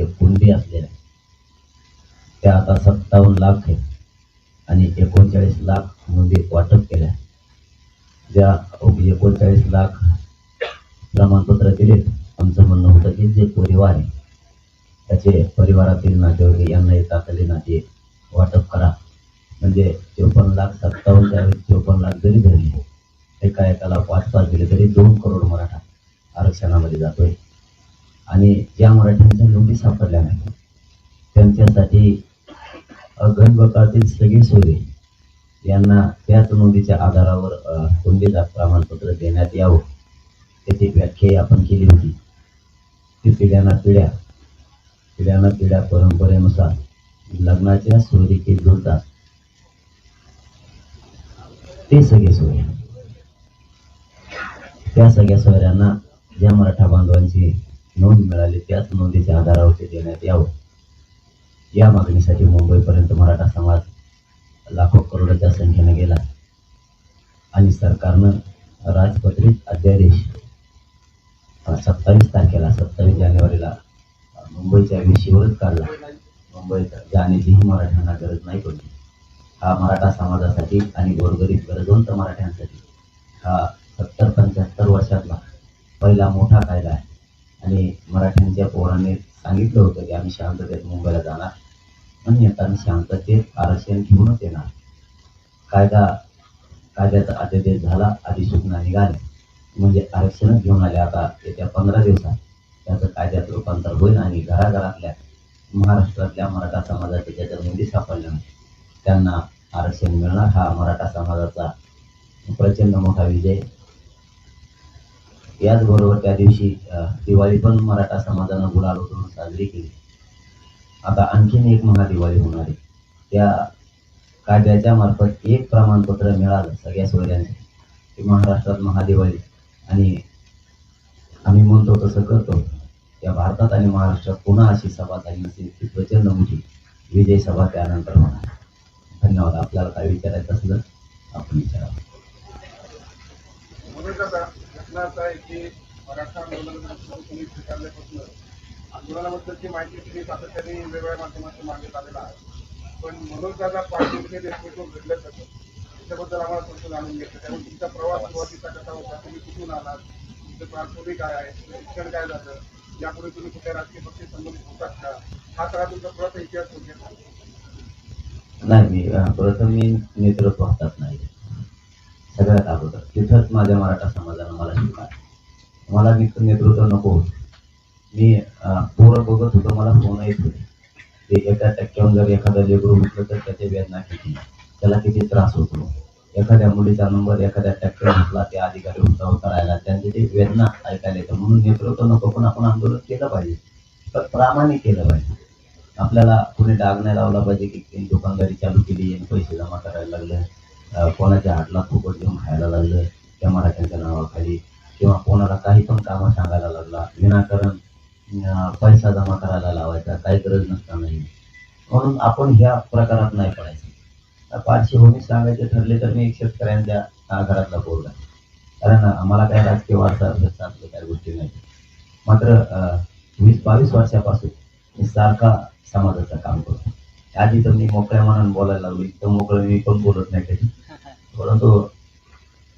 म्हणजे कुंडी असलेल्या. त्या आता सत्तावन्न लाख आहेत. आणि एकोणचाळीस लाख नोंदी वाटप केल्या. ज्या एकोणचाळीस लाख प्रमाणपत्र दिलेत आमचं म्हणणं होतं की जे परिवार आहे त्याचे परिवारातील नातेवाईक यांनाही तातडीनं ते वाटप करा. म्हणजे चोपन्न लाख सत्तावन्न वेळेस चोपन्न लाख जरी धरले एका एकाला पाच पाच दिले तरी दोन करोड मराठा आरक्षणामध्ये जातोय. आणि ज्या मराठ्यांच्या नोंदी सापडल्या नाही त्यांच्यासाठी गणबकातील सगळी सोयरे यांना त्याच नोंदीच्या आधारावर अ, कुंडीदार प्रमाणपत्र देण्यात यावं. त्याची व्याख्या आपण केली होती. ती पिढ्याना पिढ्या पिढ्याना पिढ्या परंपरेनुसार लग्नाच्या सोयरीकी जुळतात ते सगळे सोयरे त्या सगळ्या सोयऱ्यांना ज्या मराठा बांधवांची नोंद मिळाली त्याच नोंदीच्या आधारावर ते देण्यात यावं. या मागणीसाठी मुंबईपर्यंत मराठा समाज लाखो करोडाच्या संख्येने गेला. आणि सरकारनं राजपत्रित अध्यादेश सत्तावीस तारखेला सत्तावीस जानेवारीला मुंबईच्या विषयीवरच काढला. मुंबईत जाण्याचीही मराठ्यांना गरज नाही पडली. हा मराठा समाजासाठी आणि गोरगरीब गरजवंत मराठ्यांसाठी हा सत्तर पंच्याहत्तर वर्षातला पहिला मोठा कायदा आहे. आणि मराठ्यांच्या पोरांनी सांगितलं होतं की आम्ही शांततेत मुंबईला जाणार. आणि येताना शांततेत आरक्षण घेऊनच येणार. कायदा कायद्याचा अध्यादेश झाला अधिसूचना निघाली. म्हणजे आरक्षणच घेऊन आले आता येत्या पंधरा दिवसात. त्याचं कायद्यात रूपांतर होईल आणि घराघरातल्या महाराष्ट्रातल्या मराठा समाजाच्या ज्याच्या नोंदी सापडल्या त्यांना आरक्षण मिळणार. हा मराठा समाजाचा प्रचंड मोठा विजय. याचबरोबर त्या दिवशी दिवाळी पण मराठा समाजानं गुलाल उधळून साजरी केली. आता आणखीन एक महादिवाळी होणार आहे. त्या कायद्याच्या मार्फत एक प्रमाणपत्र मिळालं सगळ्या सोयऱ्यांचं. की महाराष्ट्रात महादिवाळी आणि आम्ही म्हणतो तसं करतो. या भारतात आणि महाराष्ट्रात पुन्हा अशी सभा झाली नसेल ती प्रचंड मोठी विजय सभा त्यानंतर होणार. धन्यवाद. आपल्याला काय विचारायचं असलं आपण विचारावं. घटना आहे की मराठा आंदोलन तुम्ही स्वीकारल्यापासून आंदोलनाबद्दलची माहिती तुम्ही सातत्याने वेगवेगळ्या माध्यमातून मागण्यात आलेला आहे. पण म्हणून दादा पाठवून नेतृत्व घडलं जातं त्याच्याबद्दल आम्हाला थोडं जाणून घेतलं त्यामुळे तुमचा प्रवास सुरुवातीचा कसा होता? तुम्ही कुठून आलात? तुमचं पार्श्वभूमी काय आहे? शिक्षण काय झालं? यापुढे तुम्ही कुठल्या राजकीय पक्षी संबंधित होतात का? हा सगळा तुमचा थोडासा इतिहास थोडक्यात नाही मी प्रथम मी नेतृत्व हातात नाही सगळ्यात अगोदर. तिथंच माझ्या मराठा समाज मला शिकवलं नेतृत्व नको. मी पोरं बघत होतो मला फोन येत होते. ते एका टक्क्यावर जर एखादा लेकरू म्हटलं तर त्याचे वेदना किती? त्याला किती त्रास होतो? एखाद्या मुलीचा नंबर एखाद्या टक्क्यावर म्हटला ते अधिकारी उत्साह करायला त्यांची ते वेदना ऐकायला येतं. म्हणून नेतृत्व नको पण आपण आंदोलन केलं पाहिजे. तर प्रामाणिक केलं पाहिजे. आपल्याला कुणी डाग नाही लावला पाहिजे की दुकानदारी चालू केली आणि पैसे जमा करायला लागले. कोणाच्या हातला फुकट घेऊन खायला लागलं त्या मराठ्यांच्या नावाखाली. किंवा कोणाला काही पण कामं सांगायला लागला विनाकारण पैसा जमा करायला लावायचा काही गरज नसतानाही म्हणून आपण ह्या प्रकारात नाही पडायचं. पाचशे सांगायचे ठरले तर मी एक शेतकऱ्यांच्या घरातला बोलला आहे. कारण आम्हाला काही राजकीय वारसा काही गोष्टी नाही. मात्र अं, वीस बावीस वर्षापासून मी सारखा समाजाचं काम करतो. आधी तर मी मोकळ्या मनानं बोलायला लागलो इतकं मोकळं मी पण बोलत नाही कधी. परंतु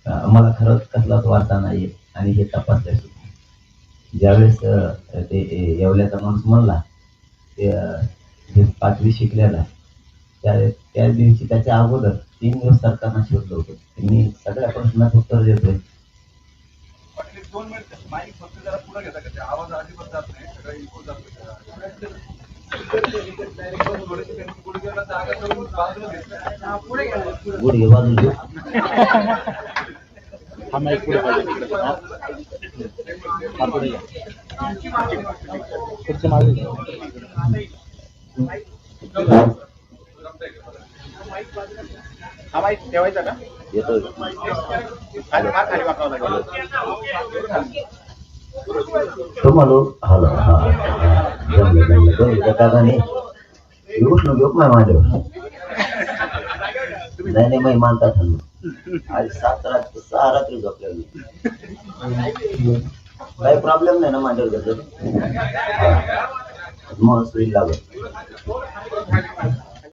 मला खरंच कसलाच वार्ता नाही आणि हे तपासल्या सुद्धा. ज्यावेळेस ते येवल्याचा माणूस म्हणला ते पाचवी शिकलेला त्या त्या दिवशी त्याच्या अगोदर तीन दिवस सरकारनं शोधलं होतं. मी सगळ्या प्रश्नाचं उत्तर देतोय पण एक दोन मिनिट हा माईक पुढे पाहिजे. हा? हा पुढे या. खुर्ची मागे घ्या. हा माईक ठेवायचा का? येतोय. खाली हा खाली वाकावं लागेल. तुम्हाला हॅलो हा जमलं जमलं त्या कारणाने येऊच नको माझ्यावर. नाही नाही मी मानतात आज सात रात्र सहा रात्री झोपल्या मी काही प्रॉब्लेम नाही ना माझ्यावर त्याचं महसूल लागत